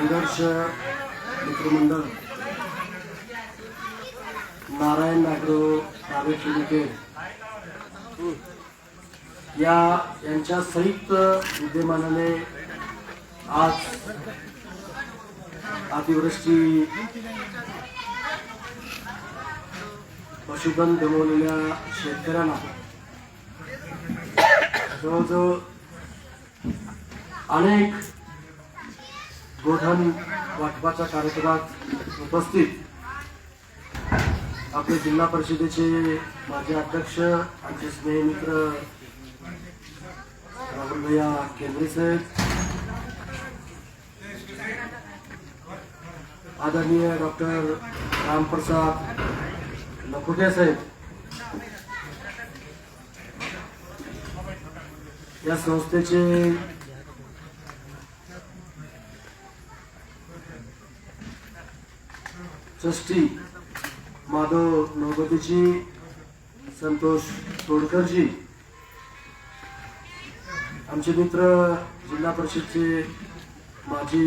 आदर्श मित्रमंडळ नारायण नागरो प्रायव्हेट या यांच्या संयुक्त विद्यमानाने आज अतिवृष्टी पशुधन गमवलेल्या शेतकऱ्यांना जवळजवळ अनेक गोधन वाटपाच्या कार्यक्रमात उपस्थित आपले जिल्हा परिषदेचे माजी अध्यक्ष आमचे स्नेहमित्र राहुल भैया केंद्रे साहेब आदरणीय डॉक्टर रामप्रसाद लखोटे साहेब या संस्थेचे ट्रस्टी माधव नवगतीजी संतोष तोडकरजी. आमचे मित्र जिल्हा परिषदचे माजी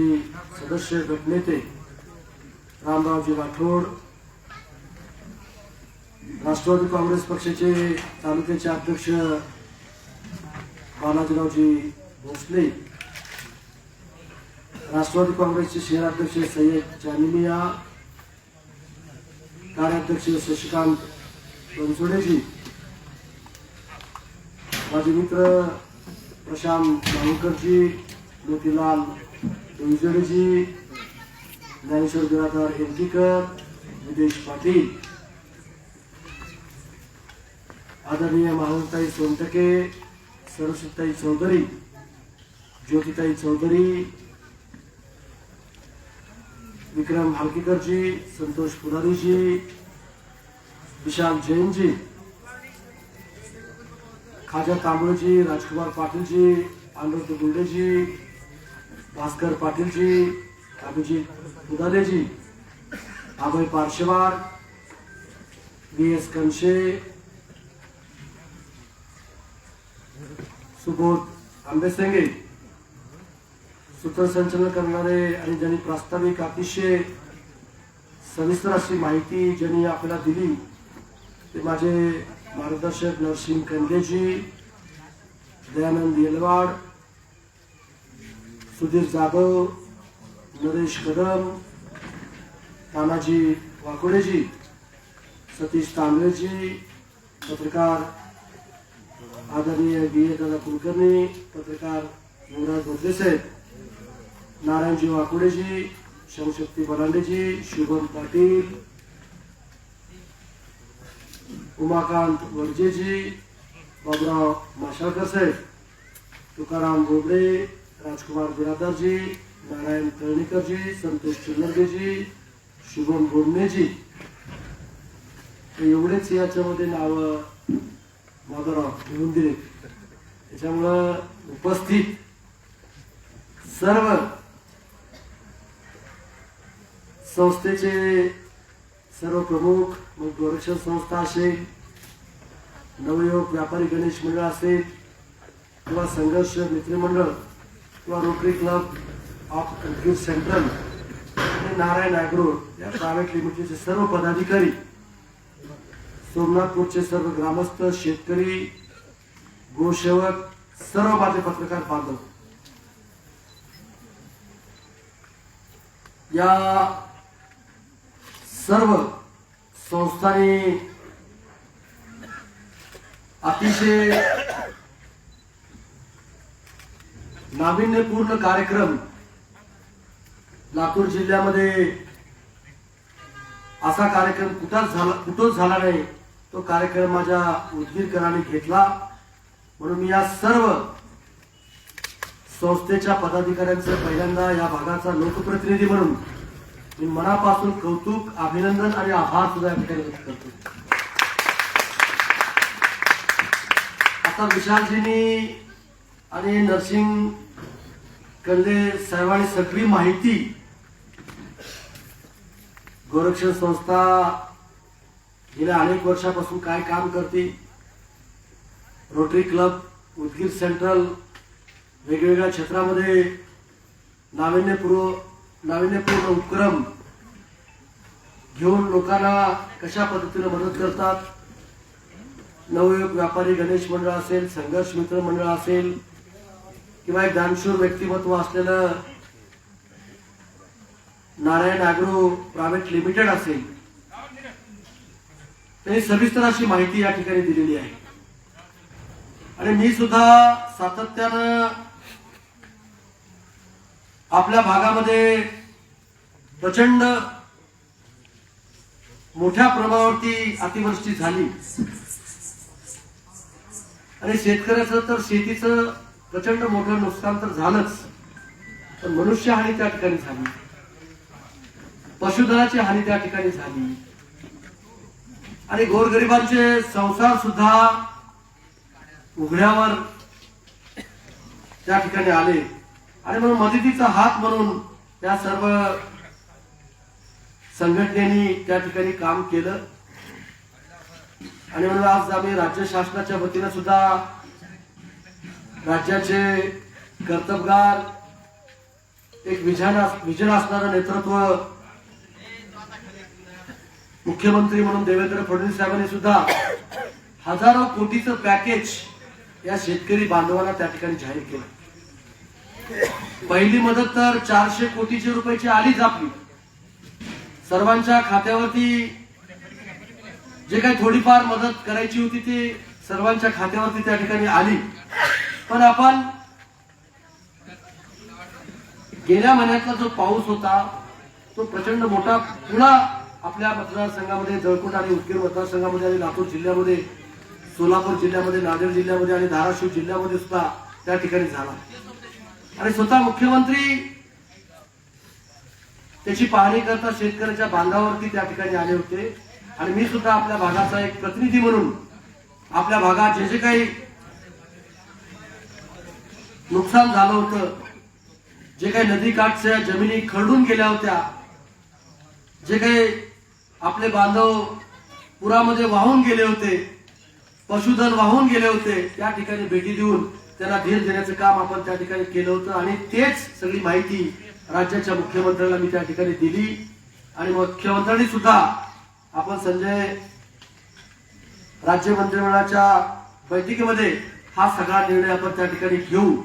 सदस्य गटनेते रामरावजी राठोड राष्ट्रवादी काँग्रेस पक्षाचे तालुक्याचे अध्यक्ष बालाजीरावजी भोसले राष्ट्रवादी काँग्रेसचे शहराध्यक्ष सय्यद जामिनिया कार्याध्यक्ष शशिकांत बनसोडेजी माझे मित्र प्रशांत मालुकरजी मोतीलाल बनसोडेजी ज्ञानेश्वर बिरादार एमकीकर विदेश पाटील. आदरणीय महाताई सोनटके सरस्वतीताई चौधरी ज्योतिताई चौधरी विक्रम हालकीकरजी संतोष पुरारीजी विशाल जैनजी खाजा तांबळेजी राजकुमार पाटीलजी अनुरुद्ध गुंडेजी भास्कर पाटीलजी अभिजित पुदालेजी अभय पार्शवार बी एस कनशे सुबोध आंबेसेंगे सूत्रसंचलन करणारे आणि ज्यांनी प्रास्ताविक अतिशय सविस्तर अशी माहिती ज्यांनी आपल्याला दिली ते माझे मार्गदर्शक नरसिंह कंदेजी दयानंद येलवाड सुधीर जाधव नरेश कदम तानाजी वाकोडेजी सतीश तांबळेजी पत्रकार आदरणीय बी ए दादा कुलकर्णी पत्रकार युवराज भोसले साहेब. नारायणजी वाकुडेजी शिवशक्ती बरांडेजी शुभम पाटील उमाकांत वरजेजी बाबुराव माशाळकर साहेब तुकाराम बोबडे राजकुमार बिरादारजी नारायण कळणीकरजी संतोष चिल्लर्गेजी शुभम बोमनेजी एवढेच याच्यामध्ये नावं माधवराव घेऊन दिले. त्याच्यामुळं उपस्थित सर्व संस्थेचे सर्व प्रमुख मग गोरक्षण संस्था असेल नवयुवक व्यापारी गणेश मंडळ असेल किंवा संघर्ष मित्रमंडळ किंवा rotary club of Udgir central आणि नारायण अॅग्रो या प्रायव्हेट लिमिटेडचे सर्व पदाधिकारी सोमनाथपूरचे सर्व ग्रामस्थ शेतकरी गोसेवक सर्व माझे पत्रकार बांधव. या सर्व संस्थांनी अतिशय नाविन्यपूर्ण कार्यक्रम लातूर जिल्ह्यामध्ये असा कार्यक्रम कुठंच झाला कुठंच झाला नाही तो कार्यक्रम माझ्या उदगीरकरांनी घेतला. म्हणून मी या सर्व संस्थेच्या पदाधिकाऱ्यांचं पहिल्यांदा या भागाचा लोकप्रतिनिधी म्हणून मी मनापासून कौतुक अभिनंदन आणि आभार सुद्धा या ठिकाणी व्यक्त करतो. आता विशालजींनी आणि नरसिंग कंदे साहेबांनी सगळी माहिती गोरक्षण संस्था गेल्या अनेक वर्षापासून काय काम करते रोटरी क्लब उदगीर सेंट्रल वेगवेगळ्या क्षेत्रामध्ये नाविन्यपूर्व नाविन्यपूर्ण उपक्रम घेऊन लोकांना कशा पद्धतीने मदत करतात? नवयुग व्यापारी गणेश मंडळ असेल संघर्ष मित्र मंडळ असेल किंवा एक दानशूर व्यक्तिमत्व असलेलं नारायण अॅग्रो प्रायव्हेट लिमिटेड असेल त्यांनी सविस्तर अशी माहिती या ठिकाणी दिलेली आहे. आणि मी सुद्धा सातत्यानं आपल्या भागामध्ये प्रचंड मोठ्या प्रमाणावरती अतिवृष्टी झाली. आणि शेतकऱ्याचं तर शेतीचं प्रचंड मोठं नुकसान तर झालंच. तर मनुष्य हानी त्या ठिकाणी झाली. पशुधनाची हानी त्या ठिकाणी झाली. आणि गोरगरिबांचे संसार सुद्धा उघड्यावर त्या ठिकाणी आले. आणि म्हणून मदतीचा हात म्हणून त्या सर्व संघटनेनी त्या ठिकाणी काम केलं. आणि म्हणून आज आम्ही राज्य शासनाच्या वतीनं सुद्धा राज्याचे कर्तबगार एक विजन विजन असणारं नेतृत्व मुख्यमंत्री म्हणून देवेंद्र फडणवीस साहेबांनी सुद्धा हजारो कोटीचं पॅकेज या शेतकरी बांधवांना त्या ठिकाणी जाहीर केलं. पहिली मदत तर चारशे कोटीचे रुपयाची आलीच आपली. सर्वांच्या खात्यावरती जे काही थोडीफार मदत करायची होती ती सर्वांच्या खात्यावरती त्या ठिकाणी आली. पण आपण गेल्या महिन्यातला जो पाऊस होता तो प्रचंड मोठा पुन्हा आपल्या मतदारसंघामध्ये जळकोट आणि उदगीर मतदारसंघामध्ये आणि लातूर जिल्ह्यामध्ये सोलापूर जिल्ह्यामध्ये नांदेड जिल्ह्यामध्ये आणि धाराशिव जिल्ह्यामध्ये सुद्धा त्या ठिकाणी झाला. आणि स्वतः मुख्यमंत्री? त्याची पाहणी करता शेतकऱ्याच्या बांधावरती त्या ठिकाणी आले होते. आणि मी सुद्धा आपल्या भागाचा एक प्रतिनिधी म्हणून आपल्या भागात जे जे काही नुकसान झालं होतं जे काही नदीकाठच्या जमिनी खरडून गेल्या होत्या जे काही आपले बांधव पुरामध्ये वाहून गेले होते पशुधन वाहून गेले होते त्या ठिकाणी भेटी देऊन त्यांना धीर देण्याचं काम आपण त्या ठिकाणी केलं होतं आणि तेच सगळी माहिती राज्याच्या मुख्यमंत्र्याला मी त्या ठिकाणी दिली. आणि मुख्यमंत्र्यांनी सुद्धा आपण संजय राज्य मंत्रिमंडळाच्या बैठकीमध्ये हा सगळा निर्णय आपण त्या ठिकाणी घेऊ.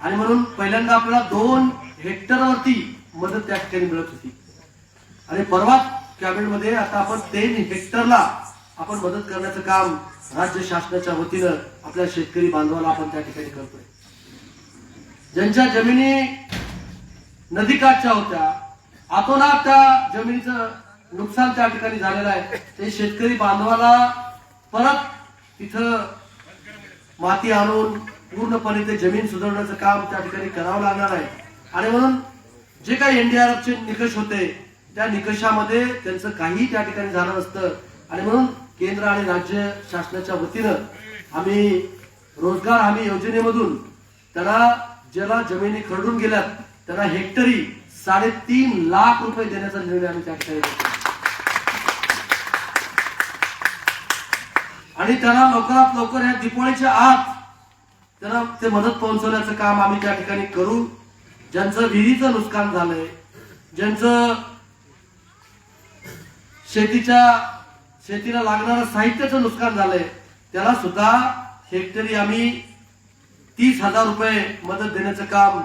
आणि म्हणून पहिल्यांदा आपल्याला दोन हेक्टरवरती मदत त्या ठिकाणी मिळत होती. आणि परवा कॅबिनेटमध्ये आता आपण तीन हेक्टरला आपण मदत करण्याचं काम राज्य शासनाच्या वतीनं आपल्या शेतकरी बांधवाला आपण त्या ठिकाणी करतोय. ज्यांच्या जमिनी नदीकाठच्या होत्या आतोनात त्या जमिनीचं नुकसान त्या ठिकाणी झालेलं आहे. ते शेतकरी बांधवाला परत तिथं माती आणून पूर्णपणे ते जमीन सुधारण्याचं काम त्या ठिकाणी करावं लागणार आहे. आणि म्हणून जे काही एनडीआरएफचे निकष होते त्या निकषामध्ये त्यांचं काही त्या ठिकाणी झालं नसतं. आणि म्हणून केंद्र आणि राज्य शासनाच्या वतीनं आम्ही रोजगार हमी योजनेमधून त्याला ज्याला जमिनी खरडून गेल्यात त्याला हेक्टरी साडेतीन लाख रुपये देण्याचा निर्णय आम्ही त्या ठिकाणी आणि त्याला लवकरात लवकर या दिपाळीच्या आत त्यांना ते मदत पोहोचवण्याचं काम आम्ही त्या ठिकाणी करू. ज्यांचं विहिरीचं नुकसान झालंय ज्यांचं शेतीच्या शेतीला लागणारं साहित्याचं नुकसान झालंय. त्याला सुद्धा हेक्टरी आम्ही तीस हजार रुपये मदत देण्याचं काम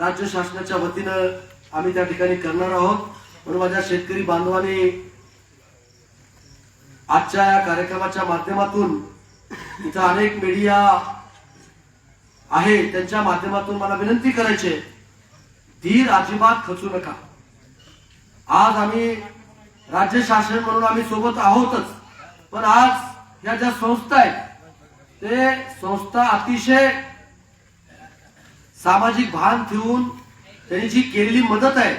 राज्य शासनाच्या वतीनं आम्ही त्या ठिकाणी करणार आहोत. म्हणून माझ्या शेतकरी बांधवांनी आजच्या या कार्यक्रमाच्या माध्यमातून इथं अनेक मीडिया आहे त्यांच्या माध्यमातून मला विनंती करायची आहे, धीर अजिबात खचू नका. आज आम्ही राज्य शासन म्हणून आम्ही सोबत आहोतच. पण आज या ज्या संस्था आहेत ते संस्था अतिशय सामाजिक भान ठेवून त्यांनी जी केलेली मदत आहे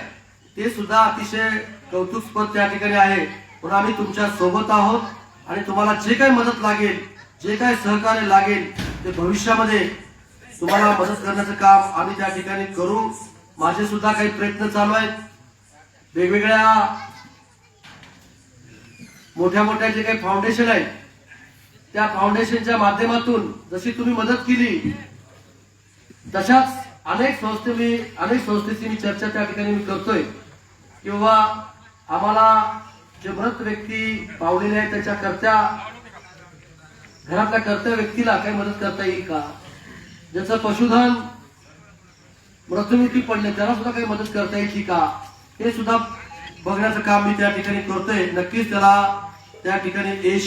ते सुद्धा अतिशय कौतुकस्पद त्या ठिकाणी आहे. पण आम्ही तुमच्यासोबत आहोत आणि तुम्हाला जे काही मदत लागेल जे काही सहकार्य लागेल ते भविष्यामध्ये तुम्हाला मदत करण्याचं काम आम्ही त्या ठिकाणी करू. माझे सुद्धा काही प्रयत्न चालू आहेत. वेगवेगळ्या मोठ्या मोठ्या जे काही फाउंडेशन आहेत त्या फाउंडेशनच्या माध्यमातून जशी तुम्ही मदत केली तशाच अनेक संस्थे मी अनेक संस्थेची मी चर्चा त्या ठिकाणी मी करतोय. किंवा आम्हाला जे मृत व्यक्ती पावलेले आहे त्याच्या करत्या घरातल्या कर्त्या व्यक्तीला काही मदत करता येईल का? ज्याचं पशुधन मृत्युमुखी पडले त्याला सुद्धा काही मदत करता येईल का? हे सुद्धा बघण्याचं काम मी त्या ठिकाणी करतोय. नक्कीच त्याला त्या ठिकाणी यश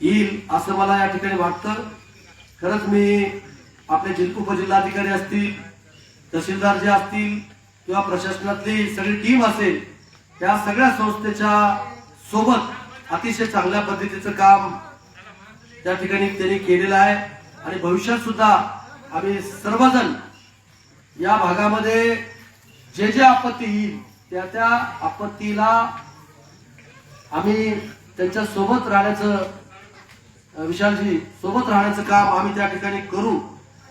येईल असं मला या ठिकाणी वाटतं. खरंच मी आपले जिल उपजिल्हाधिकारी असतील तहसीलदार जे असतील किंवा प्रशासनातली सगळी टीम असेल त्या सगळ्या संस्थेच्या सोबत अतिशय चांगल्या पद्धतीचं काम त्या ठिकाणी त्यांनी केलेलं आहे. आणि भविष्यात सुद्धा आम्ही सर्वजण या भागामध्ये जे जे आपत्ती येईल त्या त्या आपत्तीला आम्ही त्यांच्यासोबत राहण्याचं विशालजी सोबत राहण्याचं काम आम्ही त्या ठिकाणी करू.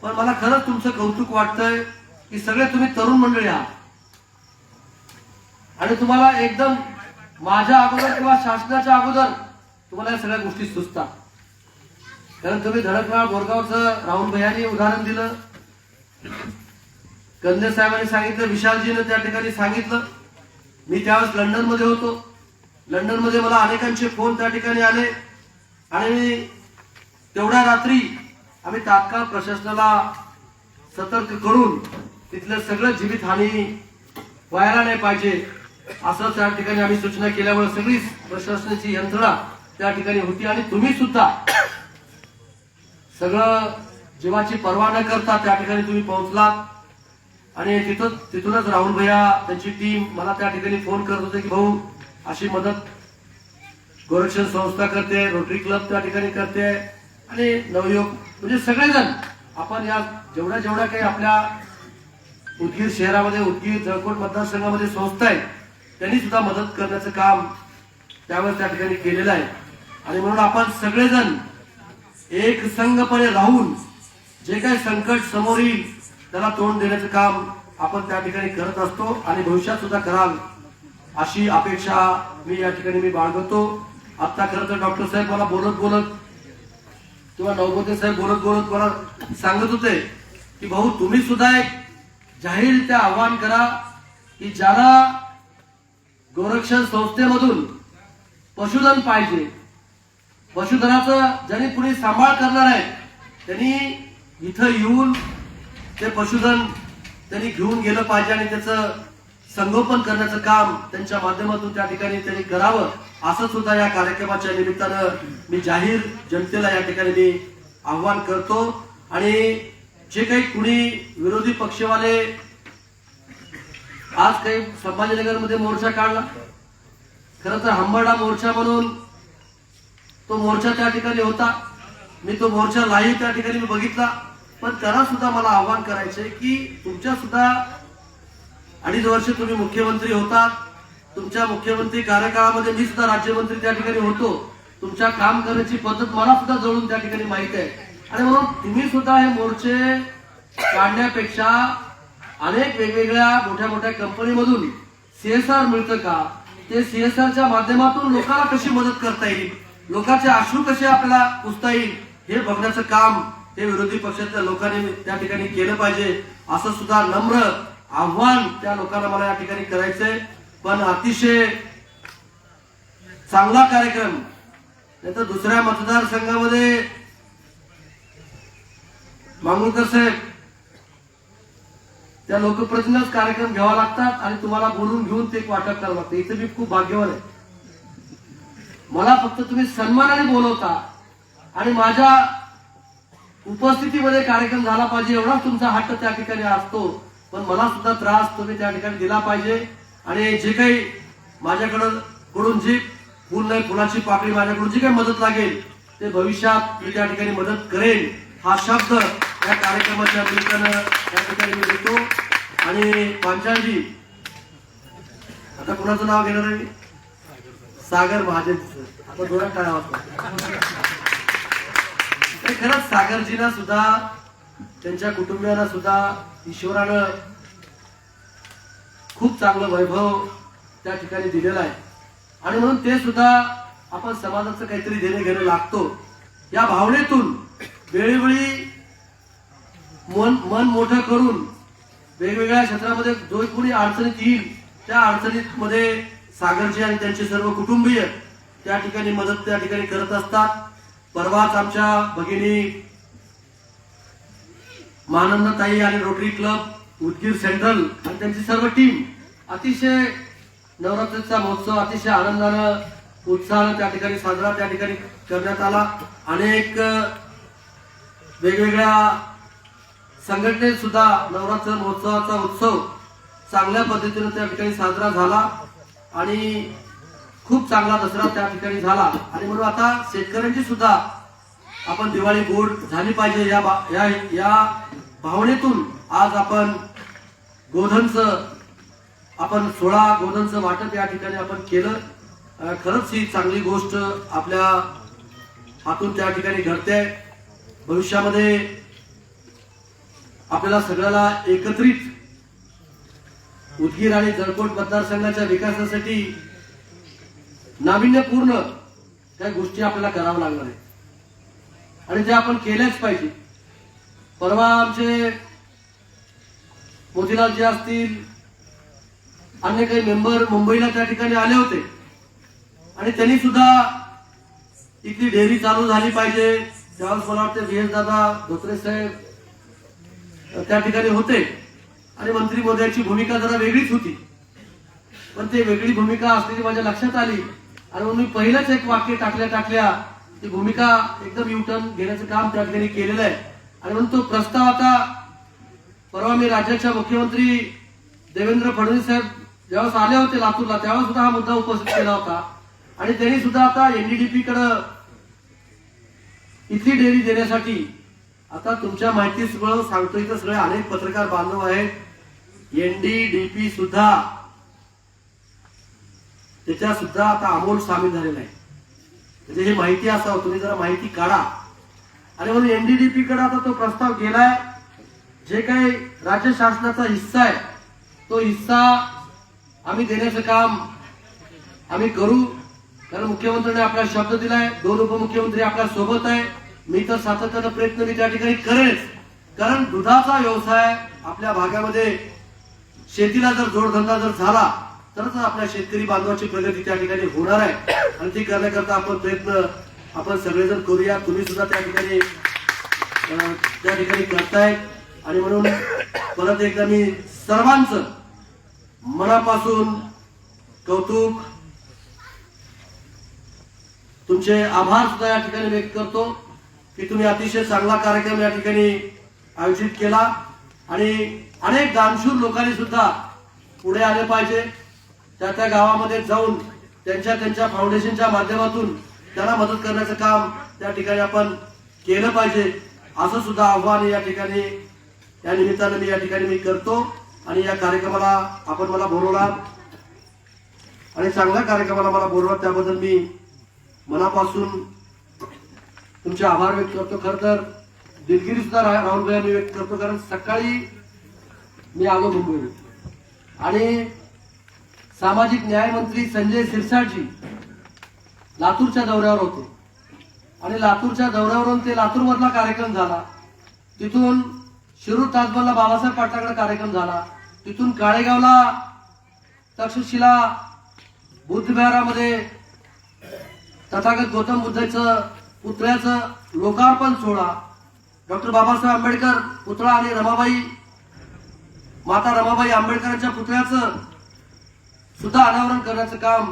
पण मला खरंच तुमचं कौतुक वाटतंय की सगळे तुम्ही तरुण मंडळी आहात. आणि तुम्हाला एकदम माझ्या अगोदर किंवा शासनाच्या अगोदर तुम्हाला या सगळ्या गोष्टी सुचतात. कारण तुम्ही धडकनाळ बोरगावचं राहुल भैयानी उदाहरण दिलं. कंदे साहेबांनी सांगितलं विशालजीनं त्या ठिकाणी सांगितलं. मी त्यावेळेस लंडनमध्ये होतो. लंडनमध्ये मला अनेकांचे फोन त्या ठिकाणी आले. आणि मी तेवढ्या रात्री आम्ही तात्काळ प्रशासनाला सतर्क करून तिथलं सगळं जीवितहानी व्हायला नाही पाहिजे असं त्या ठिकाणी आम्ही सूचना केल्यामुळे सगळी प्रशासनाची यंत्रणा त्या ठिकाणी होती. आणि तुम्ही सुद्धा सगळं जीवाची पर्वा न करता त्या ठिकाणी तुम्ही पोहोचलात. आणि तिथून तिथूनच राहुल भैया त्यांची टीम मला त्या ठिकाणी फोन करत होते की भाऊ अशी मदत गोरक्षण संस्था करते रोटरी क्लब त्या ठिकाणी करते. आणि नवयुग म्हणजे सगळेजण आपण या जेवढ्या जेवढ्या काही आपल्या उदगीर शहरामध्ये उदगीर जळकोट मतदारसंघामध्ये संस्था आहेत त्यांनी सुद्धा मदत करण्याचं काम त्यावेळेस त्या ठिकाणी केलेलं आहे. आणि म्हणून आपण सगळेजण एक संघपणे राहून जे काही संकट समोर येईल त्याला तोंड देण्याचं काम आपण त्या ठिकाणी करत असतो आणि भविष्यात सुद्धा कराल अशी अपेक्षा मी या ठिकाणी मी बाळगतो. आता खरं तर डॉक्टर साहेब मला बोलत बोलत किंवा नवगोते साहेब बोलत बोलत मला सांगत होते की भाऊ तुम्ही सुद्धा एक जाहीर त्या आव्हान करा की ज्याला गोरक्षण संस्थेमधून पशुधन पाहिजे पशुधनाचं ज्यांनी कुणी सांभाळ करणार आहे त्यांनी इथं येऊन ते पशुधन त्यांनी घेऊन गेलं पाहिजे आणि त्याचं संगोपन करण्याचं काम त्यांच्या माध्यमातून त्या ठिकाणी त्यांनी करावं असं सुद्धा या कार्यक्रमाच्या निमित्तानं मी जाहीर जनतेला या ठिकाणी मी आव्हान करतो. आणि जे काही कुणी विरोधी पक्षवाले आज काही संभाजीनगरमध्ये मोर्चा काढला खर तर हंबरडा मोर्चा म्हणून तो मोर्चा त्या ठिकाणी होता. मी तो मोर्चा लाईव्ह त्या ठिकाणी मी बघितला. पण त्यांना सुद्धा मला आव्हान करायचंय की तुमच्या सुद्धा अडीच वर्ष तुम्ही मुख्यमंत्री होतात तुमच्या मुख्यमंत्री कार्यकाळामध्ये मी सुद्धा राज्यमंत्री त्या ठिकाणी होतो. तुमच्या काम करण्याची पद्धत मला सुद्धा जवळून त्या ठिकाणी माहीत आहे. आणि म्हणून तुम्ही सुद्धा हे मोर्चे काढण्यापेक्षा अनेक वेगवेगळ्या मोठ्या मोठ्या कंपनीमधून सीएसआर मिळतं का? ते सीएसआरच्या माध्यमातून लोकांना कशी मदत करता येईल? लोकांचे अश्रू कसे आपल्याला पुसता येईल? हे बघण्याचं काम हे विरोधी पक्षातल्या लोकांनी त्या ठिकाणी केलं पाहिजे असं सुद्धा नम्र आव्हान त्या लोकांना मला या ठिकाणी करायचंय. पण अतिशय चांगला कार्यक्रम नाही दुसऱ्या मतदारसंघामध्ये मांगुळकर साहेब त्या लोकप्रतिनिधीच कार्यक्रम घ्यावा लागतात आणि तुम्हाला बोलून घेऊन ते वाटप करावं लागतं. इथं मी खूप भाग्यवान आहे. मला फक्त तुम्ही सन्मानाने बोलवता आणि माझ्या उपस्थितीमध्ये कार्यक्रम झाला पाहिजे एवढाच तुमचा हट्ट त्या ठिकाणी असतो. पण मला सुद्धा त्रास तुम्ही त्या ठिकाणी दिला पाहिजे. आणि जे काही माझ्याकडं कडून जी फुल नाही फुलाची पाकळी माझ्याकडून जी काही मदत लागेल ते भविष्यात मी त्या ठिकाणी मदत करेन. हा शब्द या कार्यक्रमाच्या निमित्तानं त्या ठिकाणी मी देतो. आणि पांचाळजी आता कुणाचं नाव घेणार आहे सागर महाजन आता जोरात काय आवाज ते खरंच सागरजीना सुद्धा त्यांच्या कुटुंबियांना सुद्धा ईश्वरानं खूप चांगलं वैभव त्या ठिकाणी दिलेलं आहे. आणि म्हणून ते सुद्धा आपण समाजाचं काहीतरी देणे घेणं लागतो. या भावनेतून वेळोवेळी मन मन मोठं करून वेगवेगळ्या क्षेत्रामध्ये जो कोणी अडचणीत येईल त्या अडचणीत मध्ये सागरजी आणि त्यांचे सर्व कुटुंबीय त्या ठिकाणी मदत त्या ठिकाणी करत असतात. परवाच आमच्या भगिनी महानंदताई आणि रोटरी क्लब उदगीर सेंट्रल आणि त्यांची सर्व टीम अतिशय नवरात्रीचा महोत्सव अतिशय आनंदानं उत्साहानं त्या ठिकाणी साजरा त्या ठिकाणी करण्यात आला. अनेक वेगवेगळ्या संघटनेत सुद्धा नवरात्र महोत्सवाचा उत्सव चांगल्या पद्धतीने त्या ठिकाणी साजरा झाला. आणि खूप चांगला दसरा त्या ठिकाणी झाला. आणि म्हणून आता शेतकऱ्यांची सुद्धा आपण दिवाळी गोड झाली पाहिजे या बा- या या भावनेतून आज आपण गोधनचं आपण सोळा गोधनचं वाटप या ठिकाणी आपण केलं. खरंच ही चांगली गोष्ट आपल्या हातून त्या ठिकाणी घडते. भविष्यामध्ये आपल्याला सगळ्याला एकत्रित उदगीर आणि जळकोट मतदारसंघाच्या विकासासाठी नाविन्यपूर्ण त्या गोष्टी आपल्याला कराव्या लागणार आहेत. आणि त्या आपण केल्याच पाहिजे. परवा आमचे मोतीलालजी असतील अन्य काही मेंबर मुंबईला त्या ठिकाणी आले होते. आणि त्यांनी सुद्धा इथली डेअरी चालू झाली पाहिजे. त्यावेळेस मला वाटतं व्ही एस दादा धोत्रे साहेब त्या ठिकाणी होते. आणि मंत्री मोदयाची भूमिका जरा वेगळीच होती. पण ते वेगळी भूमिका असलेली माझ्या लक्षात आली. आणि म्हणून मी पहिलंच एक वाक्य टाकल्या टाकल्या ती भूमिका एकदम युटर्न घेण्याचं काम त्या ठिकाणी केलेलं आहे. आणि म्हणून तो प्रस्ताव आता परवा मी राज्याच्या मुख्यमंत्री देवेंद्र फडणवीस साहेब ज्यावेळेस आले होते लातूरला त्यावेळेस सुद्धा हा मुद्दा उपस्थित केला होता. आणि त्यांनी सुद्धा आता एनडीडीपी कडे इथली डेअरी देण्यासाठी आता तुमच्या माहिती सगळं सांगतोय इथं सगळे अनेक पत्रकार बांधव आहेत. एनडीडीपी सुद्धा त्याच्या सुद्धा आता अमोल सामील झालेला आहे. त्याची हे माहिती असावं तुम्ही जरा माहिती काढा. आणि म्हणून एनडीडीपी कडे आता तो प्रस्ताव गेलाय. जे काही राज्य शासनाचा हिस्सा आहे तो हिस्सा आम्ही देण्याचं काम आम्ही करू. कारण मुख्यमंत्र्यांनी आपला शब्द दिलाय दोन उपमुख्यमंत्री आपल्यासोबत आहे. मी तर सातत्यानं प्रयत्न मी त्या ठिकाणी करेच कारण दुधाचा व्यवसाय आपल्या भागामध्ये शेतीला जर जोडधंदा जर झाला तरच आपल्या शेतकरी बांधवाची प्रगती त्या ठिकाणी होणार आहे. आणि ती करण्याकरता आपण प्रयत्न आपण सगळेजण करूया. तुम्ही सुद्धा त्या ठिकाणी त्या ठिकाणी करताय. आणि म्हणून परत एकदा मी सर्वांचं मनापासून कौतुक तुमचे आभार सुद्धा या ठिकाणी व्यक्त करतो की तुम्ही अतिशय चांगला कार्यक्रम या ठिकाणी आयोजित केला. आणि अनेक दानशूर लोकांनी सुद्धा पुढे आले पाहिजे. त्या त्या गावामध्ये जाऊन त्यांच्या त्यांच्या फाउंडेशनच्या माध्यमातून त्यांना मदत करण्याचं काम त्या ठिकाणी आपण केलं पाहिजे. असं सुद्धा आव्हान या ठिकाणी या निमित्तानं मी या ठिकाणी मी करतो आणि या कार्यक्रमाला आपण मला बोलवला आणि चांगल्या कार्यक्रमाला मला बोलवला त्याबद्दल मी मनापासून तुमचे आभार व्यक्त करतो. खर तर दिलगिरी सुद्धा राहुल भाई मी व्यक्त करतो कारण सकाळी मी आलो मुंबई आणि सामाजिक न्याय मंत्री संजय सिरसाटजी लातूरच्या दौऱ्यावर होते. आणि लातूरच्या दौऱ्यावरून ते लातूरमधला कार्यक्रम झाला. तिथून शिरूर ताजमहलला बाबासाहेब पाटलाकडे कार्यक्रम झाला. तिथून काळेगावला तक्षशिला बुद्धविहारामध्ये तथागत गौतम बुद्धाचं पुतळ्याचं लोकार्पण सोहळा. डॉक्टर बाबासाहेब आंबेडकर पुतळा आणि रमाबाई माता रमाबाई आंबेडकरांच्या पुतळ्याचं सुद्धा अनावरण करण्याचं काम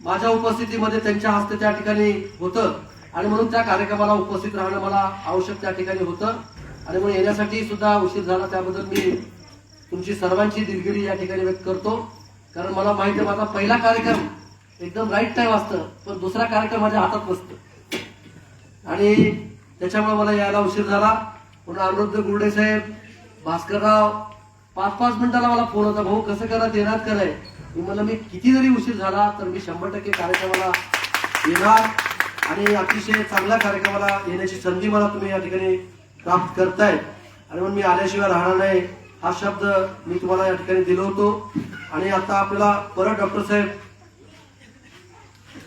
माझ्या उपस्थितीमध्ये त्यांच्या हस्ते त्या ठिकाणी होतं. आणि म्हणून त्या कार्यक्रमाला उपस्थित राहणं मला आवश्यक त्या ठिकाणी होतं. आणि म्हणून येण्यासाठी सुद्धा उशीर झाला त्याबद्दल मी तुमची सर्वांची दिलगिरी या ठिकाणी व्यक्त करतो. कारण मला माहिती आहे माझा पहिला कार्यक्रम एकदम राईट टाइम असतं पण दुसरा कार्यक्रम माझ्या हातात नसतं. आणि त्याच्यामुळे मला यायला उशीर झाला. पुन्हा अनुरुद्ध गुरडे साहेब भास्करराव पाच पाच मिनिटाला मला फोन होता भाऊ कसं करा? देणार कराय मी म्हणलं मी किती जरी उशीर झाला तर मी शंभर टक्के कार्यक्रमाला येणार आणि अतिशय चांगल्या कार्यक्रमाला येण्याची संधी मला तुम्ही या ठिकाणी प्राप्त करताय. आणि म्हणून मी आल्याशिवाय राहणार नाही हा शब्द मी तुम्हाला या ठिकाणी दिलो होतो. आणि आता आपल्याला परत डॉक्टर साहेब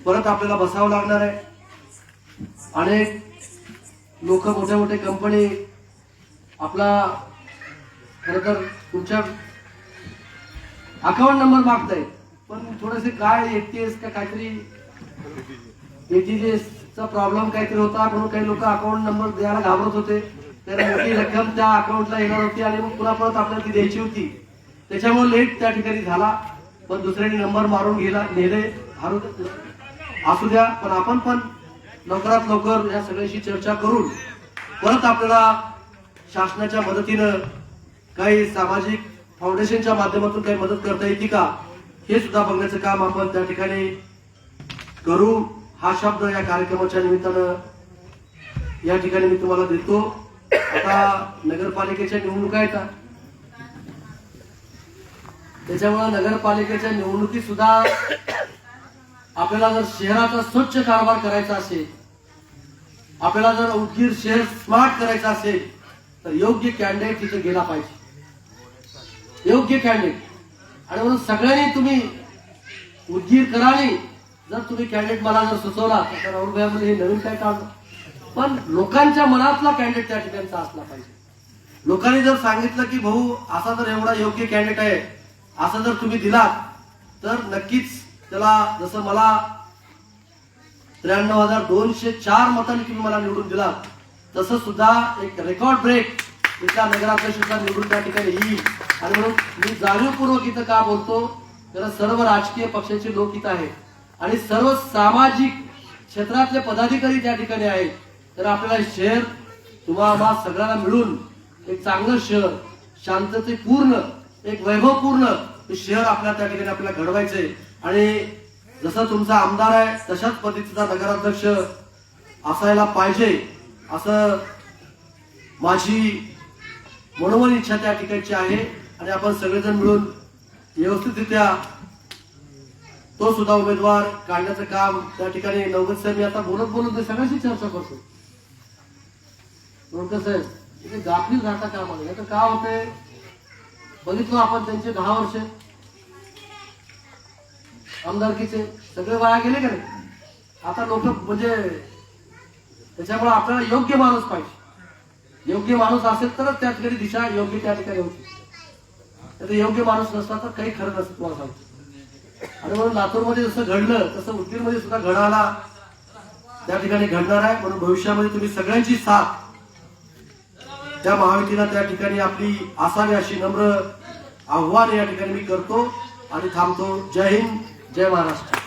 परत आपल्याला बसावं लागणार आहे. अनेक लोक मोठ्या मोठ्या कंपनी आपला खर तर तुमच्या अकाउंट नंबर मागताय. पण थोडेसे काय एटीएस का काहीतरी एटीएस चा प्रॉब्लेम काहीतरी होता म्हणून काही लोक अकाउंट नंबर द्यायला घाबरत होते. तर मोठी रक्कम त्या अकाउंटला येणार होती आणि मग पुन्हा परत आपल्याला ती द्यायची होती. त्याच्यामुळे लेट त्या ठिकाणी झाला. पण दुसऱ्याने नंबर मारून गेला नेले. हारू असू द्या पण आपण पण लवकरात लवकर या सगळ्याशी चर्चा करून परत आपल्याला शासनाच्या मदतीनं काही सामाजिक फाउंडेशनच्या माध्यमातून काही मदत करता येते का? हे सुद्धा बघण्याचं काम आपण त्या ठिकाणी करू. हा शब्द या कार्यक्रमाच्या निमित्तानं या ठिकाणी मी तुम्हाला देतो. आता नगरपालिकेच्या निवडणुका येतात त्याच्यामुळे नगरपालिकेच्या निवडणुकीत सुद्धा आपल्याला जर शहराचा स्वच्छ कारभार करायचा असेल आपल्याला जर उदगीर शहर स्मार्ट करायचं असेल तर योग्य कॅन्डिडेट तिथे गेला पाहिजे. योग्य कॅन्डिडेट आणि म्हणून सगळ्यांनी तुम्ही उद्गीर कराने जर तुम्ही कॅन्डिडेट मला जर सुचवला तर राहुलभाईमध्ये हे नवीन काय काढलं पण लोकांच्या मनातला कॅन्डिडेट त्या ठिकाणचा असला पाहिजे. लोकांनी जर सांगितलं की भाऊ असा जर एवढा योग्य कॅन्डिडेट आहे असं जर तुम्ही दिलात तर नक्कीच त्याला जसं मला त्र्याण्णव हजार दोनशे चार मतांनी तुम्ही मला निवडून दिलात तसं सुद्धा एक रेकॉर्ड ब्रेक इथल्या नगराध्यक्षाचा निवडून त्या ठिकाणी येईल. आणि म्हणून मी जाणीवपूर्वक इथं का बोलतो? तर सर्व राजकीय पक्षाचे लोक इथं आहेत. आणि सर्व सामाजिक क्षेत्रातले पदाधिकारी त्या ठिकाणी आहेत. तर आपल्याला शहर तुम्हाला सगळ्यांना मिळून एक चांगलं शहर शांततेपूर्ण एक वैभवपूर्ण शहर आपल्याला त्या ठिकाणी आपल्याला घडवायचंय आणि जसं तुमचा आमदार आहे तशाच पद्धतीचा नगराध्यक्ष असायला पाहिजे असं माझी मनोमन इच्छा त्या ठिकाणची आहे. आणि आपण सगळेजण मिळून व्यवस्थितरित्या तो सुद्धा उमेदवार काढण्याचं काम त्या ठिकाणी नवगत साहेब मी आता बोलत बोलत मी सगळ्यांशी चर्चा करतो नवगत साहेब इथे गाफील राहता कामाला नाही तर का होते बघितलं आपण त्यांचे दहा वर्ष. आमदारकीचे सगळे वाया गेले का नाही? आता लोक म्हणजे त्याच्यामुळे आपल्याला योग्य माणूस पाहिजे. योग्य माणूस असेल तरच त्या ठिकाणी दिशा योग्य त्या ठिकाणी होती. तर योग्य माणूस नसला तर काही खरं नसतं तुम्हाला सांगतो. आणि म्हणून लातूरमध्ये जसं घडलं तसं उदगीरमध्ये सुद्धा घडायला त्या ठिकाणी घडणार आहे. म्हणून भविष्यामध्ये तुम्ही सगळ्यांची साथ त्या महायुतीला त्या ठिकाणी आपली असावी अशी नम्र आव्हान या ठिकाणी मी करतो आणि थांबतो. जय हिंद जय महाराष्ट्र.